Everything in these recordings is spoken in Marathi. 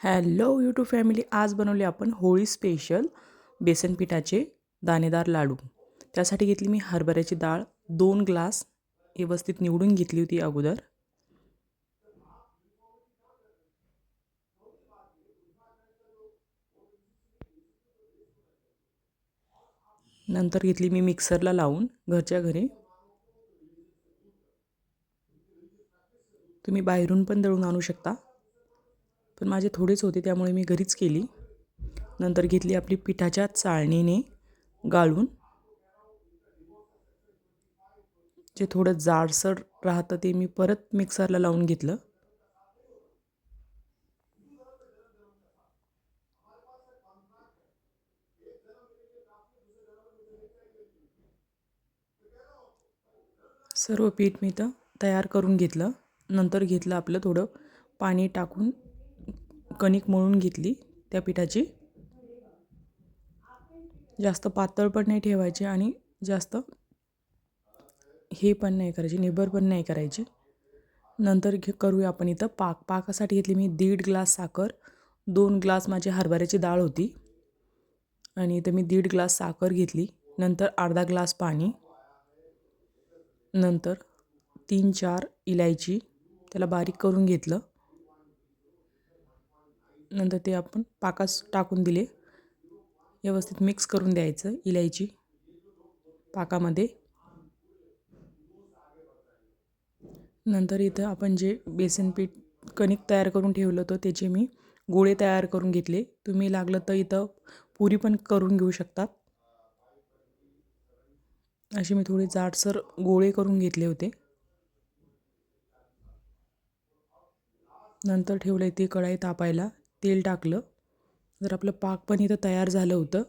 हॅलो यूट्यूब फॅमिली आज बनवले आपण होळी स्पेशल बेसन पिठाचे दाणेदार लाडू. त्यासाठी घेतली मी हरभऱ्याची डाळ दोन ग्लास व्यवस्थित निवडून घेतली होती अगोदर. नंतर घेतली मी मिक्सरला लावून घरच्या घरी. तुम्ही बाहेरून पण दळून आणू शकता. पण माझे थोडेच होते त्यामुळे मी घरीच केली. नंतर घेतली आपली पिठाच्या चाळणीने गाळून. जे थोडं जाडसर राहतं ते मी परत मिक्सरला लावून घेतलं. सर्व पीठ मी तर तयार करून घेतलं. नंतर घेतलं आपलं थोडं पाणी टाकून. कणिक मळून घेतली त्या पिठाची. जास्त पातळ पण नाही ठेवायचे आणि जास्त हे पण नाही करायची निबर पण नाही करायची. नंतर घे करूया आपण इथं पाक. पाकासाठी घेतली मी दीड ग्लास साखर दोन ग्लास माझी हरभऱ्याची डाळ होती आणि इथं मी दीड ग्लास साखर घेतली नंतर अर्धा ग्लास पाणी नंतर तीन चार इलायची त्याला बारीक करून घेतलं. नंतर ते आपण पाकास टाकून दिले. व्यवस्थित मिक्स करून द्यायचं इलायची पाकामध्ये. नंतर इथं आपण जे बेसन पीठ कणिक तयार करून ठेवलं होतं त्याचे मी गोळे तयार करून घेतले. तुम्ही लागलं तर इथं पुरी पण करून घेऊ शकतात. असे मी थोडे जाडसर गोळे करून घेतले होते. नंतर ठेवलं ते कढाई तापायला. तेल टाकलं. जर आपलं पाक पण इथं तयार झालं होतं.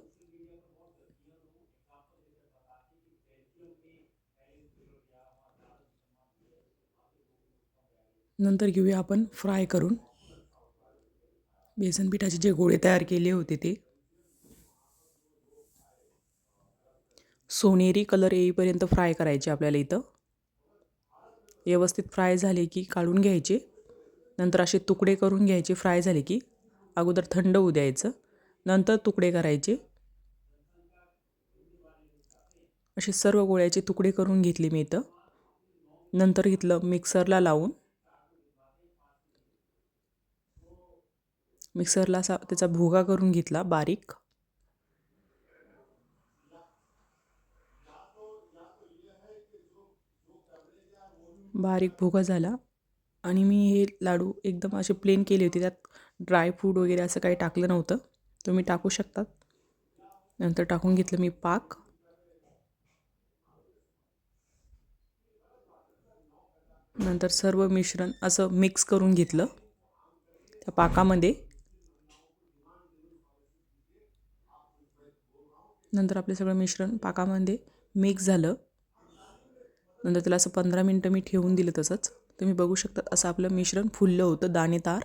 नंतर घेऊया आपण फ्राय करून. बेसन पिठाचे जे गोळे तयार केले होते ते. सोनेरी कलर येईपर्यंत फ्राय करायचे आपल्याला इथं. व्यवस्थित फ्राय झाले की काढून घ्यायचे. नंतर असे तुकडे करून घ्यायचे फ्राय झाले की. अगोदर थंड होऊ द्यायचं. नंतर तुकडे करायचे. असे सर्व गोळ्याचे तुकडे करून घेतले मी इथं. नंतर घेतलं मिक्सरला लावून. मिक्सरला असा त्याचा भोगा करून घेतला बारीक. बारीक भोगा झाला. आणि मी हे लाडू एकदम असे प्लेन केले होते. त्यात ड्रायफ्रूट वगैरे असं काही टाकलं नव्हतं. तुम्ही टाकू शकतात. नंतर टाकून घेतलं मी पाक. नंतर सर्व मिश्रण असं मिक्स करून घेतलं. त्या पाकामध्ये. नंतर आपलं सगळं मिश्रण पाकामध्ये मिक्स झालं. नंतर त्याला असं पंधरा मिनटं मी ठेवून दिलं तसंच. तुम्ही बघू शकता असं आपलं मिश्रण फुललं होतं दाणेदार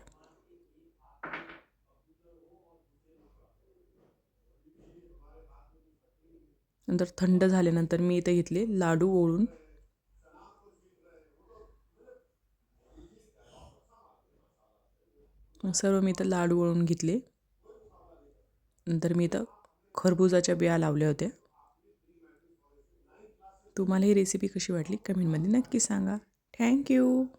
नंतर थंड झाल्यानंतर मी इथे घेतले लाडू ओळून. सर्व मी इथं लाडू ओळून घेतले. नंतर मी इथं खरबुजाच्या बिया लावल्या होत्या. तुम्हाला ही रेसिपी कशी वाटली? कमेंटमध्ये नक्की सांगा. Thank you.